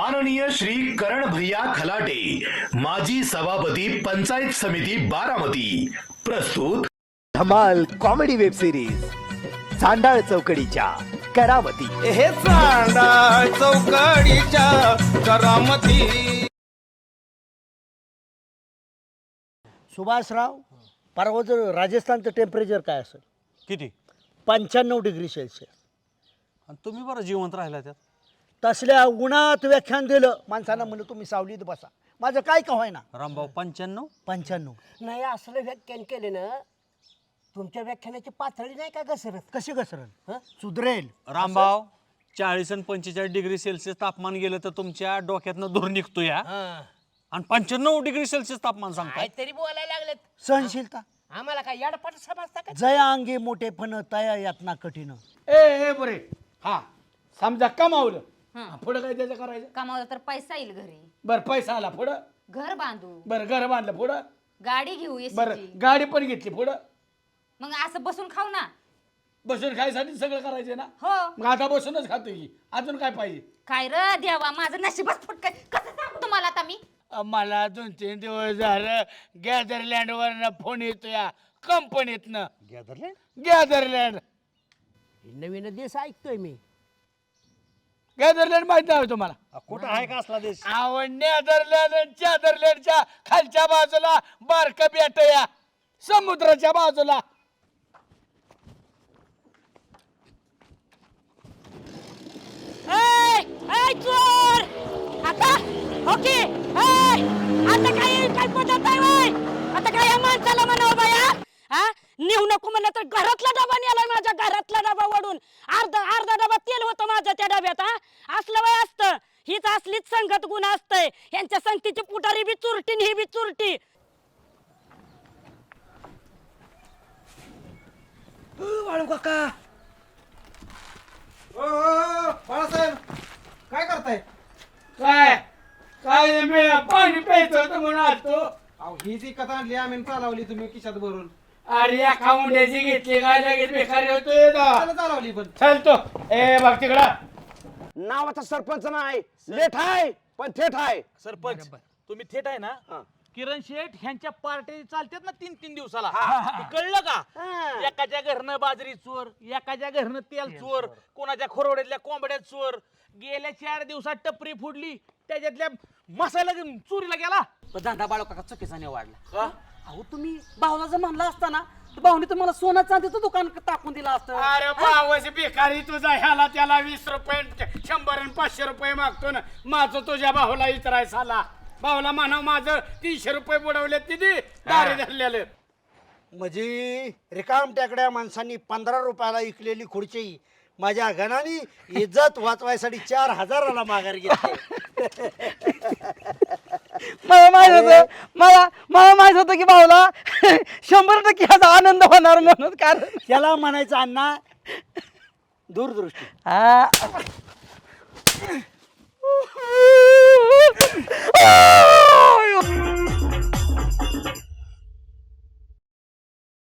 माननीय श्री करण भैया खलाटे माजी सभापती पंचायत समिती बारामती. प्रस्तुत धमाल कॉमेडी वेब सिरीज चांडाळ चौकडीच्या करावती हे चांडा चौकडीच्या करामती. सुभाषराव परवा जर राजस्थानचं टेम्परेचर काय असेल? किती? पंच्याण्णव डिग्री सेल्सिअस आणि तुम्ही बरं जिवंत राहिला त्यात तसल्या उन्हात व्याख्यान दिलं. माणसानं म्हणलं तुम्ही सावलीत बसा. माझं काय का होईना? रामभाऊ पंच्याण्णव? पंच्याण्णव. नाही असलं व्याख्यान केले ना तुमच्या व्याख्यानाची पातळी नाही का घसरत? कशी घसरण सुधरेल. रामभाऊ चाळीस आणि पंचेचाळीस डिग्री सेल्सिअस तापमान गेलं तर तुमच्या डोक्यातनं दूर निघतो या आणि पंच्याण्णव डिग्री सेल्सिअस तापमान सांगताय? काहीतरी बोलायला लागलेत. सहनशीलता. आम्हाला काय याडपट समजता का? जया अंगी मोठेपण तया यातना कठीण. ए ए बरे. हा समजा कमावलं पुढं काय त्याचं करायचं? कमावलं तर पैसा येईल घरी. बरं पैसा आला पुढं? घर बांधू. बरं घर बांधलं पुढं? गाडी घेऊ बरं एसीची गाडी पण घेतली पुढं? मग असं बसून खाऊ ना. बसून खायसाठी सगळं करायचं ना? हो. मग आता बसूनच खातोय की. अजून काय पाहिजे? काय र देवा माझं नशीबच फुटकय कसं सांगू तुम्हाला आता मी? मला दोन तीन दिवस झालं. गॅदरलँड वरनं फोन येतो या कंपनीतनं. गॅदरलँड? नवीन देश ऐकतोय मी. गॅदरलँड माहीत नाही तुम्हाला. कुठं आहे का असला देश? आवड नेदरलँड आणि चादरलँडच्या खालच्या बाजूला बारक बेट या समुद्राच्या बाजूला. चोर! आता? ओके आता काय काय आहे वय आता काय या माणसाला म्हणावं बाया. हा नेऊ नको म्हणलं तर घरातला डबा नेलाय माझ्या घरातला डबा वडून. अर्धा अर्धा डबा तेल होतं माझ्या त्या डब्यात हा. असलं वय असतं. हीच असलीच संगत गुण असतंय. यांच्या संगतीची पुटारी बी चुरटी आणि ही बी चुरटी. वाळू काका. बाळासाहेब काय करताय? काय? काय मी पाणी प्यायचं होतं म्हणून आलतो. अहो ही जी कथा आणली आम्ही चालवली तुम्ही खिशात भरून. अरे या खाऊंड्याची घेतली काय लगेच बेकारी होतोय चालवली पण. चालतो ए बघ तिकडं. नावाचा सरपंच नाही. लेट आहे पण थेट आहे. सरपंच तुम्ही थेट आहे ना? किरण शेठ ह्यांच्या पार्टी चालतात ना तीन तीन दिवसाला. ते कळलं का? एकाच्या घरनं बाजरी चोर एकाच्या घरनं तेल चोर कोणाच्या खोरवड्यातल्या कोंबड्या चोर. गेल्या चार दिवसात टपरी फुडली त्याच्यातल्या मसाला घेऊन चोरीला गेला. पण धंदा बाळो काका चुकीचा निवडला. अहो तुम्ही भाऊला जर म्हणला असता ना तर भाऊने तुम्हाला सोनं चांदीचं दुकान टाकून दिलं असतं. अरे बावस बेकारी तुझा ह्याला त्याला वीस रुपये शंभर आणि पाचशे रुपये मागतो ना. माझं तुझ्या भाऊला इतराय साला भाऊला म्हणा माझं तीनशे रुपये बुडवले तिथे दारी धरलेलं. म्हणजे रिकाम टेकड्या माणसांनी पंधरा रुपयाला विकलेली खुर्ची. माझ्या गणाने इज्जत वाचवायसाठी चार हजाराला माघार घेतली. मला माहीत होतं. मला मला माहीत होतं की भाऊला शंभर टक्के ह्याचा आनंद होणार म्हणून कारण त्याला म्हणायचं अण्णा दूरदृष्टी. हा.